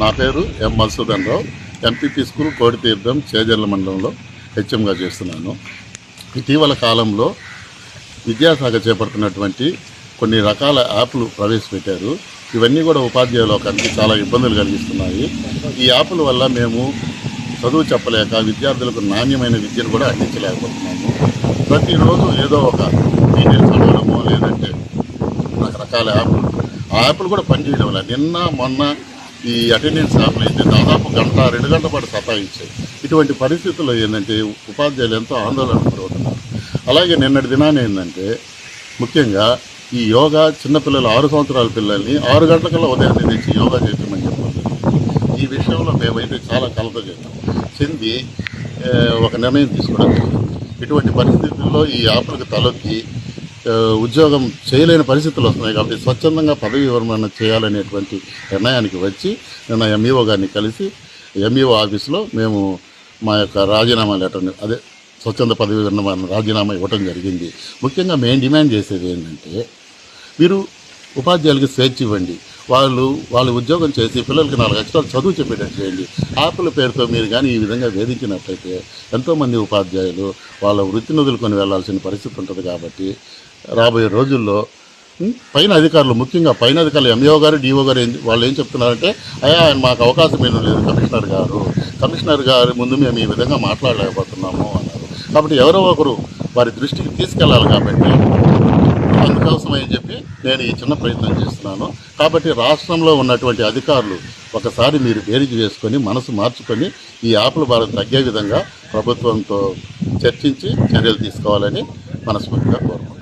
నా పేరు M Madhusudan Rao. MPP school Koditheertham Chejarla మండలంలో హెచ్ఎంగా చేస్తున్నాను. ఇటీవల కాలంలో విద్యాశాఖ చేపడుతున్నటువంటి కొన్ని రకాల యాప్లు ప్రవేశపెట్టారు. ఇవన్నీ కూడా ఉపాధ్యాయ లోకానికి చాలా ఇబ్బందులు కలిగిస్తున్నాయి. ఈ యాప్ల వల్ల మేము చదువు చెప్పలేక విద్యార్థులకు నాణ్యమైన విద్యను కూడా అందించలేకపోతున్నాము. ప్రతిరోజు ఏదో ఒక డీటెయిల్స్ చదవడమో లేదంటే రకరకాల యాప్లు ఆ యాప్లు కూడా పనిచేయడం లేదు నిన్న మొన్న ఈ అటెండెన్స్ యాప్లు అయితే దాదాపు గంట రెండు గంటల పాటు సతాయించాయి. ఇటువంటి పరిస్థితుల్లో ఏంటంటే ఉపాధ్యాయులు ఎంతో ఆందోళన గురవుతున్నారు. అలాగే నిన్నటి దినాన ఏంటంటే ముఖ్యంగా ఈ యోగా చిన్నపిల్లలు ఆరు సంవత్సరాల పిల్లల్ని ఆరు గంటలకల్లా ఉదయాన్నే తెచ్చి యోగా చేయమని చెప్పాలి ఈ విషయంలో మేమైతే చాలా కలత చెందాం చెంది ఒక నిర్ణయం తీసుకోవడం ఇటువంటి పరిస్థితుల్లో ఈ యాప్లకు తలొక్కి ఉద్యోగం చేయలేని పరిస్థితులు వస్తున్నాయి కాబట్టి స్వచ్ఛందంగా పదవి విరమణ చేయాలనేటువంటి నిర్ణయానికి వచ్చి నిన్న ఎంఈఓ గారిని కలిసి ఎంఈఓ ఆఫీస్లో మేము మా యొక్క రాజీనామా లెటర్ని అదే స్వచ్ఛంద పదవి విరమణ రాజీనామా ఇవ్వటం జరిగింది. ముఖ్యంగా మేము డిమాండ్ చేసేది ఏంటంటే మీరు ఉపాధ్యాయులకి స్వేచ్ఛ ఇవ్వండి. వాళ్ళు వాళ్ళు ఉద్యోగం చేసి పిల్లలకి నాలుగు అక్షరాలు చదువు చెప్పేటట్టు చేయండి. యాప్ల పేరుతో మీరు కానీ ఈ విధంగా వేధించినట్లయితే ఎంతోమంది ఉపాధ్యాయులు వాళ్ళ వృత్తిని వదులుకొని వెళ్ళాల్సిన పరిస్థితి ఉంటుంది కాబట్టి రాబోయే రోజుల్లో పైన అధికారులు ముఖ్యంగా పైన అధికారులు ఎంఈఓ గారు డిఓ గారు ఏం వాళ్ళు ఏం చెప్తున్నారంటే అయ్యా ఆయన మాకు అవకాశం ఏమీ లేదు కమిషనర్ గారు. కమిషనర్ గారి ముందు మేము ఈ విధంగా మాట్లాడలేకపోతున్నాము అన్నారు. కాబట్టి ఎవరో ఒకరు వారి దృష్టికి తీసుకెళ్ళాలి కాబట్టి అందుకోసం అని చెప్పి నేను ఈ చిన్న ప్రయత్నం చేస్తున్నాను. కాబట్టి రాష్ట్రంలో ఉన్నటువంటి అధికారులు ఒకసారి మీరు వేడికి వేసుకొని మనసు మార్చుకొని ఈ యాప్ల భారం తగ్గే విధంగా ప్రభుత్వంతో చర్చించి చర్యలు తీసుకోవాలని మనస్ఫూర్తిగా కోరుకుంటున్నాను.